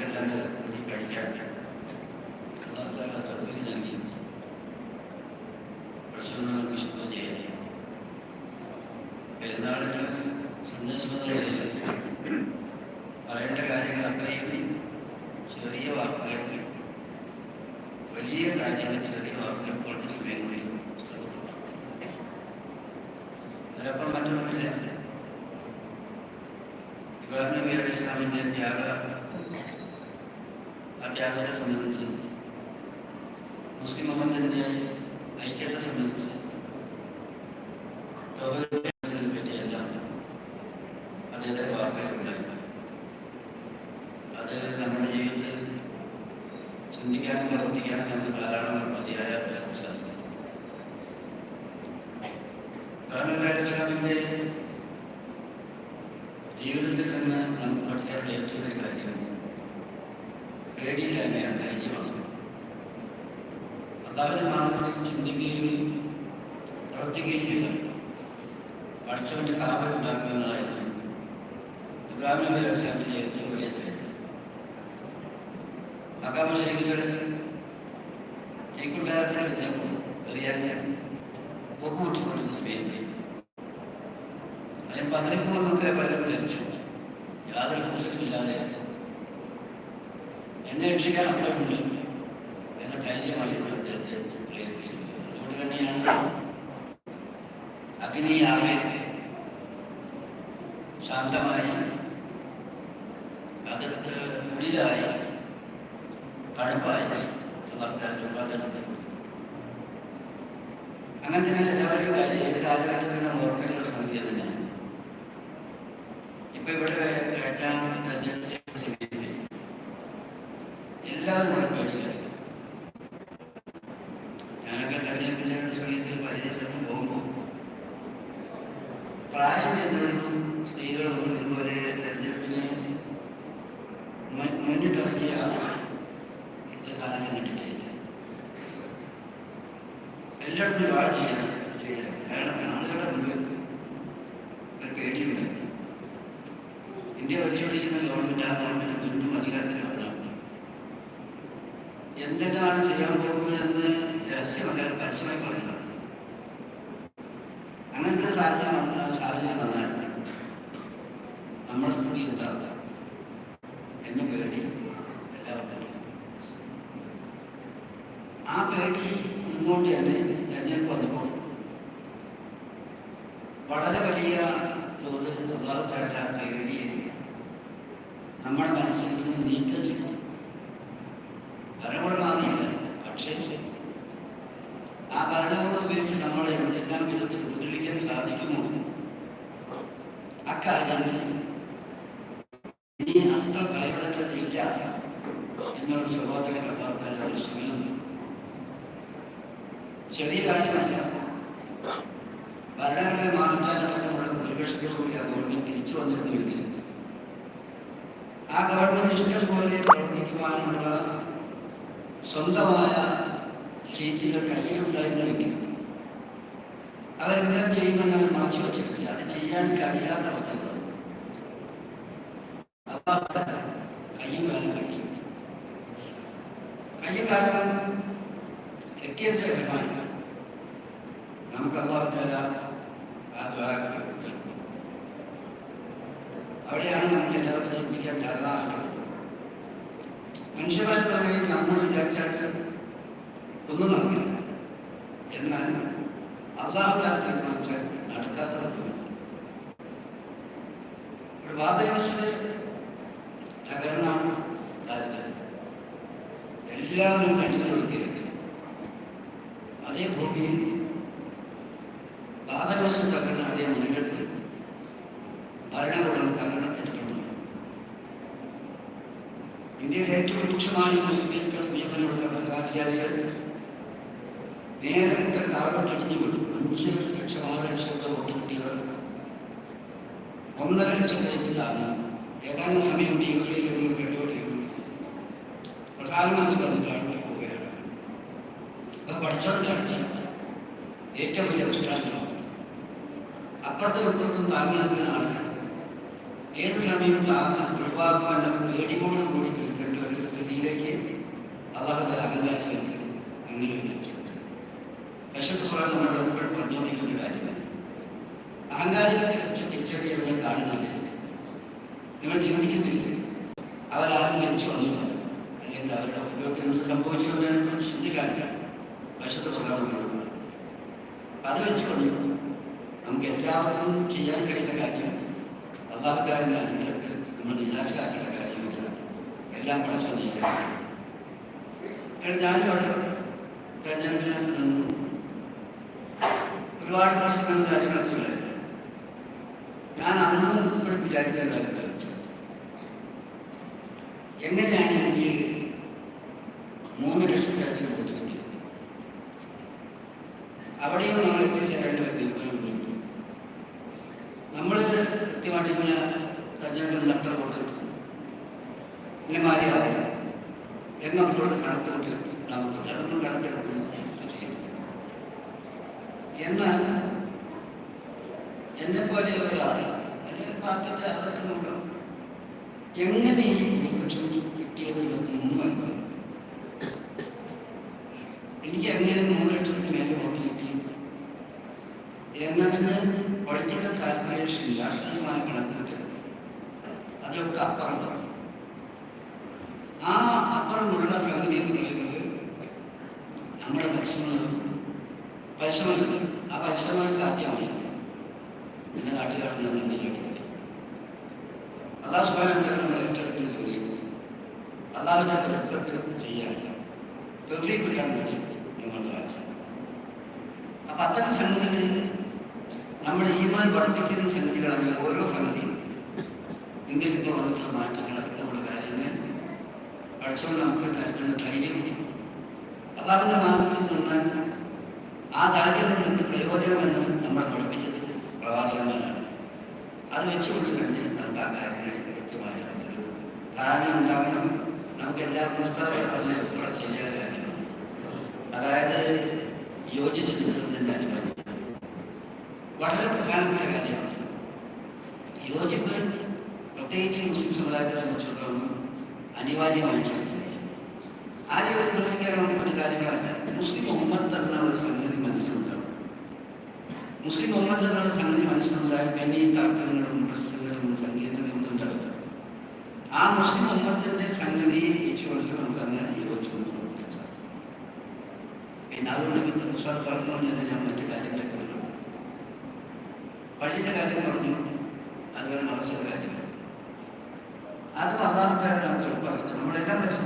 നമുക്കെല്ലാം കൂടി കഴിക്കാൻ പ്രശ്നം വിശുദ്ധ ചെയ്യാൻ പെരുന്നാളിന് സന്ദേശങ്ങളിൽ പറയേണ്ട കാര്യങ്ങൾ അത്രയും ചെറിയ വാക്കുകൾ വലിയ കാര്യങ്ങൾ ചെറിയ വാക്കുകൾ കുറച്ച് സമയം കൂടി ചിലപ്പോൾ മറ്റൊന്നുമില്ല. ഇബ്രാഹിം നബി അലൈഹി ഇസ്ലാമിന്റെ ആ ത്യാഗത്തെ സംബന്ധിച്ച് മുസ്ലിം മുഹമ്മദിന്റെ ഐക്യത്തെ സംബന്ധിച്ച് ലോകത്തെ പറ്റിയെല്ലാം അദ്ദേഹത്തിന്റെ വാർത്തകളുണ്ടായിരുന്നു അത് നമ്മുടെ ജീവിതത്തിൽ ചിന്തിക്കാനും പ്രവർത്തിക്കാനും നമുക്ക് ധാരാളം മതിയായ സംസാരിക്കുന്നു കാരണം ഇസ്ലാമിന്റെ ജീവിതത്തിൽ നിന്ന് നമുക്ക് പഠിക്കാനുള്ള ഏറ്റവും ഒരു കാര്യം പേടിയിൽ തന്നെയാണ് ധൈര്യമാണ് അള്ളാവിന്റെ മാർഗത്തിൽ ചിന്തിക്കുകയും പ്രവർത്തിക്കുകയും ചെയ്ത പഠിച്ചവന്റെ കാവൽ ഉണ്ടാക്കുന്നതായിരുന്നു ഇബ്രാഹിം അലൈഹിസ്ലാമിന്റെ ഏറ്റവും വലിയ ധൈര്യം മക്കാമ ശരിക്കുകൾ എനിക്കുണ്ടായിരുന്ന ഇദ്ദേഹം അറിയാൻ പൊക്കുകൂട്ടിക്കൊണ്ടിരുന്ന സമയത്ത് അതിന് പതിനെപ്പോന്നൊക്കെ പലരും ധരിച്ചു യാതൊരു കുസലുമില്ലാതെ എന്നെ രക്ഷിക്കാൻ അത്രയുണ്ട് എന്ന ധൈര്യമായി അദ്ദേഹത്തെ പ്രയത്നിച്ചത് അതുകൊണ്ട് തന്നെയാണ് അഗ്നിയാവെ ശാന്തമായി അകത്ത് കുളിരായി തണുപ്പായി അങ്ങനെ തന്നെ എല്ലാവരുടെയും കാര്യം ഏത് കാലഘട്ടത്തിൽ നമ്മൾ ഓർക്കേണ്ട ഒരു സംഗതി തന്നെയാണ് ഇപ്പൊ ഇവിടെ കഴിഞ്ഞ തെരഞ്ഞെടുപ്പിന്റെ സമയത്ത് എല്ലാവരും കൂടെ പേടിയിലായി ഞാനൊക്കെ തെരഞ്ഞെടുപ്പിന്റെ സമയത്ത് പല സ്ഥലത്തും പോകുമ്പോൾ പ്രായം ചെന്നവരും സ്ത്രീകളൊന്നും ഇതുപോലെ തെരഞ്ഞെടുപ്പിന് മുന്നിട്ടിറങ്ങിയ കാലം കണ്ടിട്ടില്ല. എല്ലായിടത്തും വാഴ ചെയ്യാൻ ചെയ്യാൻ. കാരണം ആളുകളുടെ മുമ്പിൽ ഒരു ഇന്ത്യ ഭരിച്ചുകൊണ്ടിരിക്കുന്ന ഗവൺമെന്റ് ആ വീണ്ടും അധികാരത്തിൽ വന്നാൽ എന്തെല്ലാമാണ് ചെയ്യാൻ പോകുന്നതെന്ന് രഹസ്യമല്ല പരസ്യമായി പറയുന്നത് അങ്ങനത്തെ ഒരു സാഹചര്യം വന്ന സാഹചര്യം വന്നാൽ നമ്മുടെ സ്ഥിതി എന്താ എന്ന് പേടി എല്ലാവർക്കും ആ പേടി നിന്നുകൊണ്ട് തന്നെ തെരഞ്ഞെടുപ്പ് വന്നപ്പോൾ വളരെ വലിയ തോതിൽ ആ പേടിയെ നമ്മുടെ മനസ്സിൽ നിന്ന് നീക്കം ചെറിയ കാര്യമല്ല. ഭരണഘടന മാറ്റാനുള്ള മാറ്റാനടക്കമുള്ള ഭൂരിപക്ഷത്തോടുകൂടി ആ ഗവൺമെന്റ് തിരിച്ചു വന്നിരുന്നു വന്നിരുന്നുവെങ്കിൽ ആ ഗവൺമെന്റ് ഇഷ്ടം പോലെ പ്രവർത്തിക്കുവാനുള്ള സ്വന്തമായ സീറ്റുകൾ കയ്യിലുണ്ടായിരുന്നുവെങ്കിൽ അവരെന്താ ചെയ്യുമെന്ന് അവർ മറച്ചു വച്ചിട്ടില്ല അത് ചെയ്യാൻ കഴിയാത്ത അവസ്ഥ കയ്യുകാലം അതാ കയ്യും കാലും കെട്ടിയതിന്റെ നമുക്ക് അള്ളാഹു തല ആ. അവിടെയാണ് നമുക്ക് എല്ലാവർക്കും ചിന്തിക്കാൻ ധാരാളം മനുഷ്യന്മാർ പറയുകയും നമ്മൾ വിചാരിച്ചാൽ ഒന്നും നടക്കില്ല. എന്നാൽ അള്ളാഹു താൻ തീരുമാനിച്ചാൽ നടക്കാത്തതൊന്നുമില്ല ഒരു തകർന്ന കാലത്ത് എല്ലാവരും കണ്ണീരൊഴുകുകയാണ് ഇന്ത്യയിലെ ഏറ്റവും രൂക്ഷമായ മുസ്ലിം സമീപനമുള്ള ഭരണാധികാരികൾ നേരത്തെ ഇത്ര വിടും അഞ്ച് ലക്ഷം ആറ് ലക്ഷം ഒക്കെ വോട്ട് കിട്ടിയവർ. ഒന്നര ലക്ഷം കഴിഞ്ഞിട്ടാണ് ഏതാനും സമയം ടി വികളിൽ നിന്ന് പ്രധാനമന്ത്രി തന്നെ താഴ്ന്നു പോവുകയാണ്. അത് പഠിച്ചവർക്ക് അടിച്ചത് ഏറ്റവും വലിയ ദൃഷ്ടാന്തം അപ്പുറത്തും ഇപ്പുറത്തും ആളുകൾ ഏത് സമയവും താങ്ങ് ഒഴിവാക്കുമെന്ന ആഗ്രഹിച്ചുകൊണ്ട് നമുക്ക് എല്ലാവർക്കും ചെയ്യാൻ കഴിയുന്ന കാര്യം അള്ളാഹുക്കാരന്റെ അനുഗ്രഹത്തിൽ നമ്മൾ നിരാശരാക്കേണ്ട കാര്യമില്ല. എല്ലാം പഠിച്ചു നീരാണ് കാരണം ഞാനും അവിടെ തെരഞ്ഞെടുപ്പിൽ നിന്നു. ഒരുപാട് പ്രശ്നങ്ങളും കാര്യങ്ങളൊക്കെ ഉണ്ടായിരുന്നു ഞാൻ അന്ന് ഇപ്പോഴും വിചാരിക്കുന്ന കാര്യം എങ്ങനെയാണ് എനിക്ക് മൂന്ന് ലക്ഷം വോട്ട് കിട്ടിയത്? അവിടെയും എന്നപ്പോൾ കടത്തുകൊണ്ട് നമുക്ക് കണക്കെടുക്കുന്നു ചെയ്യുന്നു എന്നാൽ എന്നെ പോലെ ഒരാൾ അല്ലെങ്കിൽ പാർട്ടിയുടെ അതൊക്കെ നോക്കാം. എങ്ങനെ ഈ ഭൂരിപക്ഷം കിട്ടിയത് എന്നൊന്നും എനിക്ക് എങ്ങനെ മൂന്ന് ലക്ഷത്തിന് മേലെ വോട്ട് കിട്ടി എന്നതിന് പൊളിറ്റിക്കൽ കാൽക്കുലേഷൻ രാഷ്ട്രീയമായ കണക്കുകൂട്ടൽ അതിലൊക്കെ അപ്പുറമാണ് ആ അപ്പുറമുള്ള സംഗതി എന്ന് പറയുന്നത് പരിശ്രമങ്ങളും പരിശ്രമങ്ങൾ ആ പരിശ്രമങ്ങൾക്ക് അത്യാവശ്യം പിന്നെ നാട്ടുകാർക്ക് നമ്മൾ നേരിടുന്നത് അള്ളാഹ് സുബാന നമ്മൾ ഏറ്റെടുക്കുന്ന ജോലി. അള്ളാഹുവിന്റെ പൊരുത്തത്തിൽ ചെയ്യാൻ ഗൗരീ കിട്ടാൻ വേണ്ടി നിങ്ങൾ വായിച്ചു അപ്പൊ അത്തരം സംഗതികളിൽ നമ്മുടെ ഈമാൻ വർദ്ധിക്കുന്ന സംഗതികളാണ് ഓരോ സംഗതിയും. ഇന്ത്യയിൽ നിന്ന് വന്നിട്ടുള്ള മാറ്റങ്ങളൊക്കെ നമ്മുടെ കാര്യങ്ങൾ പഠിച്ചവർ നമുക്ക് നൽകുന്ന ധൈര്യം അള്ളാഹുവിന്റെ മാർഗത്തിൽ നിന്നാൽ ആ ദാരിദ്ര്യം എന്ത് പ്രയോജനമെന്ന് നമ്മൾ പഠിപ്പിച്ചത് പ്രവാചകന്മാരാണ്. അത് വെച്ചുകൊണ്ട് തന്നെ നമുക്ക് ആ കാര്യങ്ങളിൽ കൃത്യമായ ഒരു ധാരണ ഉണ്ടാകണം നമുക്ക് എല്ലാ പുസ്തകങ്ങളും അത് ചെയ്യാൻ കാര്യമാണ് അതായത് യോജിച്ച് നിൽക്കുന്നതിന്റെ അനിവാര്യം വളരെ പ്രധാനപ്പെട്ട കാര്യമാണ്. യോജിപ്പ് പ്രത്യേകിച്ച് മുസ്ലിം സമുദായത്തെ സംബന്ധിച്ചിടത്തോളം അനിവാര്യമായിട്ടുള്ള ആരും ഒരു നിർമ്മിക്കാനുള്ള ഒരു കാര്യങ്ങളല്ല. മുസ്ലിം ഉമ്മത്ത് എന്ന ഒരു സംഗതി മനസ്സിലുണ്ടാവും മുസ്ലിം ഉമ്മത്ത് എന്നുള്ള സംഗതി മനസ്സിലുണ്ടായാൽ പിന്നെ ഈ തർക്കങ്ങളും പ്രശ്നങ്ങളും സംഗീതങ്ങളും ഒന്നും ഉണ്ടാവില്ല. ആ മുസ്ലിം ഉമ്മത്തിന്റെ സംഗതി വെച്ചുകൊണ്ട് നമുക്ക് അങ്ങനെ യോജിച്ചുകൊണ്ട്. പിന്നെ അതുകൊണ്ട് മുസ്ലിം പറഞ്ഞുകൊണ്ട് തന്നെ ഞാൻ മറ്റു കാര്യങ്ങളൊക്കെ പള്ളിയുടെ കാര്യം പറഞ്ഞു. അതുപോലെ മറച്ച കാര്യം. അത് അതാണ് നമുക്ക് പറഞ്ഞു. നമ്മളെല്ലാം മനസ്സിലാക്കി